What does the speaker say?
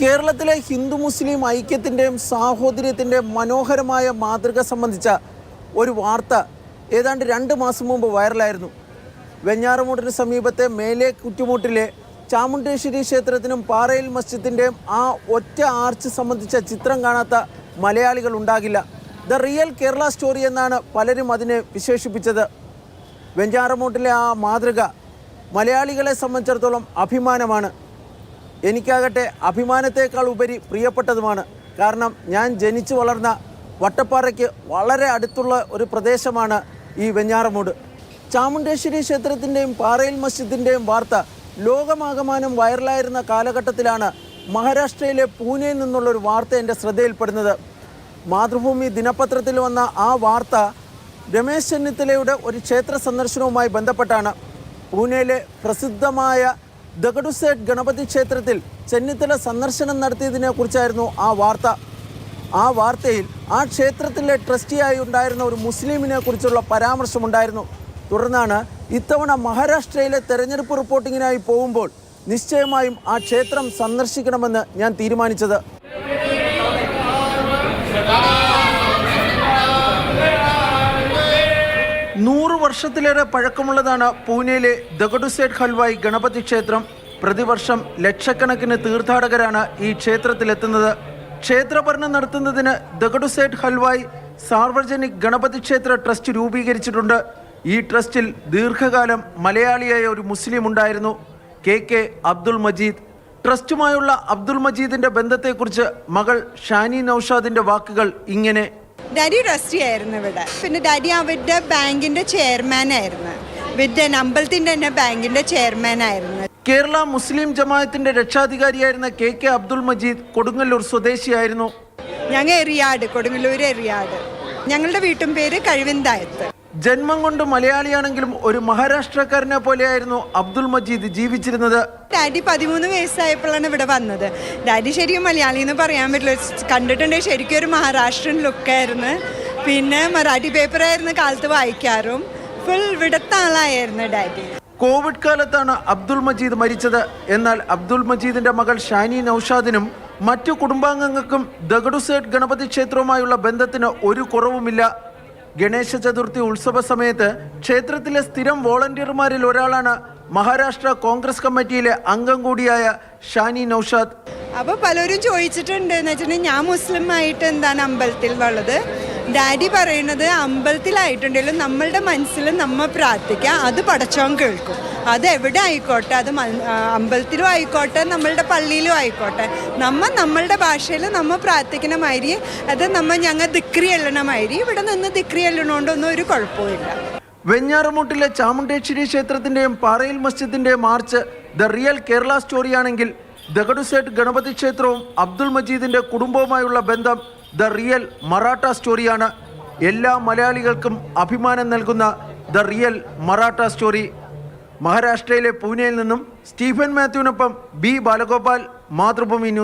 കേരളത്തിലെ ഹിന്ദു മുസ്ലിം ഐക്യത്തിന്റെയും സാഹോദര്യത്തിന്റെയും മനോഹരമായ മാതൃക സംബന്ധിച്ച ഒരു വാർത്ത ഏതാണ്ട് രണ്ട് മാസം മുമ്പ് വൈറലായിരുന്നു. വെഞ്ഞാറമൂടിന് സമീപത്തെ മേലെ കുറ്റിമൂട്ടിലെ ചാമുണ്ടേശ്വരി ക്ഷേത്രത്തിനും പാറയിൽ മസ്ജിദിന്റെയും ആ ഒറ്റ ആർച്ച് സംബന്ധിച്ച ചിത്രം കാണാത്ത മലയാളികൾ ഉണ്ടാകില്ല. ദ റിയൽ കേരള സ്റ്റോറി എന്നാണ് പലരും അതിനെ വിശേഷിപ്പിച്ചത്. വെഞ്ചാറമൂട്ടിലെ ആ മാതൃക മലയാളികളെ സംബന്ധിച്ചിടത്തോളം അഭിമാനമാണ്. എനിക്കാകട്ടെ അഭിമാനത്തേക്കാൾ ഉപരി പ്രിയപ്പെട്ടതുമാണ്. കാരണം ഞാൻ ജനിച്ചു വളർന്ന വട്ടപ്പാറയ്ക്ക് വളരെ അടുത്തുള്ള ഒരു പ്രദേശമാണ് ഈ വെഞ്ഞാറമൂട്. ചാമുണ്ടേശ്വരി ക്ഷേത്രത്തിന്റെയും പാറയിൽ മസ്ജിദിന്റെയും വാർത്ത ലോകമാകമാനം വൈറലായിരുന്ന കാലഘട്ടത്തിലാണ് മഹാരാഷ്ട്രയിലെ പൂനെയിൽ നിന്നുള്ള ഒരു വാർത്ത എന്റെ ശ്രദ്ധയിൽപ്പെടുന്നത്. മാതൃഭൂമി ദിനപത്രത്തിൽ വന്ന ആ വാർത്ത രമേശ് ചെന്നിത്തലയുടെ ഒരു ക്ഷേത്ര സന്ദർശനവുമായി ബന്ധപ്പെട്ടാണ്. പൂനെയിലെ പ്രസിദ്ധമായ ദഗഡുസേട്ട് ഗണപതി ക്ഷേത്രത്തിൽ ചെന്നിത്തല സന്ദർശനം നടത്തിയതിനെ കുറിച്ചായിരുന്നു ആ വാർത്ത. ആ വാർത്തയിൽ ആ ക്ഷേത്രത്തിലെ ട്രസ്റ്റിയായി ഉണ്ടായിരുന്ന ഒരു മുസ്ലിമിനെ കുറിച്ചുള്ള പരാമർശമുണ്ടായിരുന്നു. തുടർന്നാണ് ഇത്തവണ മഹാരാഷ്ട്രയിലെ തെരഞ്ഞെടുപ്പ് റിപ്പോർട്ടിങ്ങിനായി പോകുമ്പോൾ നിശ്ചയമായും ആ ക്ഷേത്രം സന്ദർശിക്കണമെന്ന് ഞാൻ തീരുമാനിച്ചത്. വർഷത്തിലേറെ പഴക്കമുള്ളതാണ് പൂനെയിലെ ദഗഡുസേഡ് ഹൽവായ് ഗണപതി ക്ഷേത്രം. പ്രതിവർഷം ലക്ഷക്കണക്കിന് തീർത്ഥാടകരാണ് ഈ ക്ഷേത്രത്തിലെത്തുന്നത്. ക്ഷേത്രഭരണം നടത്തുന്നതിന് ദഗഡുസേഡ് ഹൽവായ് സാർവജനിക് ഗണപതി ക്ഷേത്ര ട്രസ്റ്റ് രൂപീകരിച്ചിട്ടുണ്ട്. ഈ ട്രസ്റ്റിൽ ദീർഘകാലം മലയാളിയായ ഒരു മുസ്ലിം ഉണ്ടായിരുന്നു. K K Abdul Majeed. ട്രസ്റ്റുമായുള്ള Abdul മജീദിന്റെ ബന്ധത്തെക്കുറിച്ച് മകൾ ഷാനി നൌഷാദിന്റെ വാക്കുകൾ ഇങ്ങനെ. ഡാഡി ട്രസ്റ്റി ആയിരുന്നു ഇവിടെ. പിന്നെ ഡാഡി അവരുടെ ബാങ്കിന്റെ ചെയർമാൻ ആയിരുന്നു ഇവരുടെ അമ്പലത്തിന്റെ തന്നെ ബാങ്കിന്റെ ചെയർമാൻ ആയിരുന്നു കേരള മുസ്ലിം ജമാഅത്തിന്റെ രക്ഷാധികാരിയായിരുന്ന കെ കെ അബ്ദുൾ മജീദ് കൊടുങ്ങല്ലൂർ സ്വദേശിയായിരുന്നു. ഞങ്ങൾ എറിയാട് കൊടുങ്ങല്ലൂർ എറിയാട്. ഞങ്ങളുടെ വീട്ടും പേര് കഴിവിന്തായത്ത്. ജന്മം കൊണ്ട് മലയാളിയാണെങ്കിലും ഒരു മഹാരാഷ്ട്രക്കാരനെ പോലെയായിരുന്നു അബ്ദുൾ മജീദ് ജീവിച്ചിരുന്നത്. ഡാഡി പതിമൂന്ന് വയസ്സായപ്പോഴാണ് ഇവിടെ വന്നത്. ഡാഡി ശരിക്കും മലയാളി എന്ന് പറയാൻ പറ്റില്ല. കണ്ടിട്ടുണ്ടെങ്കിൽ ശരിക്കും ഒരു മഹാരാഷ്ട്രൻ ലുക്കായിരുന്നു പിന്നെ മറാഠി പേപ്പറായിരുന്നു കാലത്ത് വായിക്കാറും. ഫുൾ ഇവിടുത്തെ ആളായിരുന്നു ഡാഡി. കോവിഡ് കാലത്താണ് അബ്ദുൾ മജീദ് മരിച്ചത്. എന്നാൽ അബ്ദുൾ മജീദിന്റെ മകൾ ഷാനി നൌഷാദിനും മറ്റു കുടുംബാംഗങ്ങൾക്കും ദഗഡുസേട്ട് ഗണപതി ക്ഷേത്രവുമായുള്ള ബന്ധത്തിന് ഒരു കുറവുമില്ല. ഗണേശ ചതുർത്ഥി ഉത്സവ സമയത്ത് ക്ഷേത്രത്തിലെ സ്ഥിരം വോളണ്ടിയർമാരിൽ ഒരാളാണ് മഹാരാഷ്ട്ര കോൺഗ്രസ് കമ്മിറ്റിയിലെ അംഗം കൂടിയായ ഷാനി നൌഷാദ്. അപ്പോൾ പലരും ചോദിച്ചിട്ടുണ്ട് എന്ന് വെച്ചിട്ടുണ്ടെങ്കിൽ ഞാൻ മുസ്ലിം ആയിട്ട് എന്താണ് അമ്പലത്തിൽ ഉള്ളത്? ഡാഡി പറയുന്നത് അമ്പലത്തിലായിട്ടുണ്ടെങ്കിലും നമ്മളുടെ മനസ്സിൽ നമ്മൾ പ്രാർത്ഥിക്കുക അത് പടച്ചോൻ കേൾക്കും. അത് എവിടെ ആയിക്കോട്ടെ അത് അമ്പലത്തിലും ആയിക്കോട്ടെ നമ്മളുടെ പള്ളിയിലും ആയിക്കോട്ടെ. നമ്മൾ നമ്മളുടെ ഭാഷയിൽ നമ്മൾ പ്രാർത്ഥിക്കണ മാതിരി അത് നമ്മൾ ഞങ്ങൾ ദിക്രി എല്ലണമാതിരി ഇവിടെ നിന്ന് ദിക്രി എല്ലണോണ്ടൊന്നും ഒരു കുഴപ്പമില്ല വെഞ്ഞാറമൂട്ടിലെ ചാമുണ്ടേശ്വരി ക്ഷേത്രത്തിന്റെയും പാറയിൽ മസ്ജിദിന്റെയും മാർച്ച് ദ റിയൽ കേരള സ്റ്റോറിയാണെങ്കിൽ ദഗഡുസേട്ട് ഗണപതി ക്ഷേത്രവും അബ്ദുൾ മജീദിന്റെ കുടുംബവുമായുള്ള ബന്ധം ദ റിയൽ മറാഠ സ്റ്റോറിയാണ്. എല്ലാ മലയാളികൾക്കും അഭിമാനം നൽകുന്ന ദ റിയൽ മറാഠ സ്റ്റോറി. മഹാരാഷ്ട്രയിലെ പൂനെയിൽ നിന്നും സ്റ്റീഫൻ മാത്യുവിനൊപ്പം ബി ബാലഗോപാൽ മാതൃഭൂമി ന്യൂസ്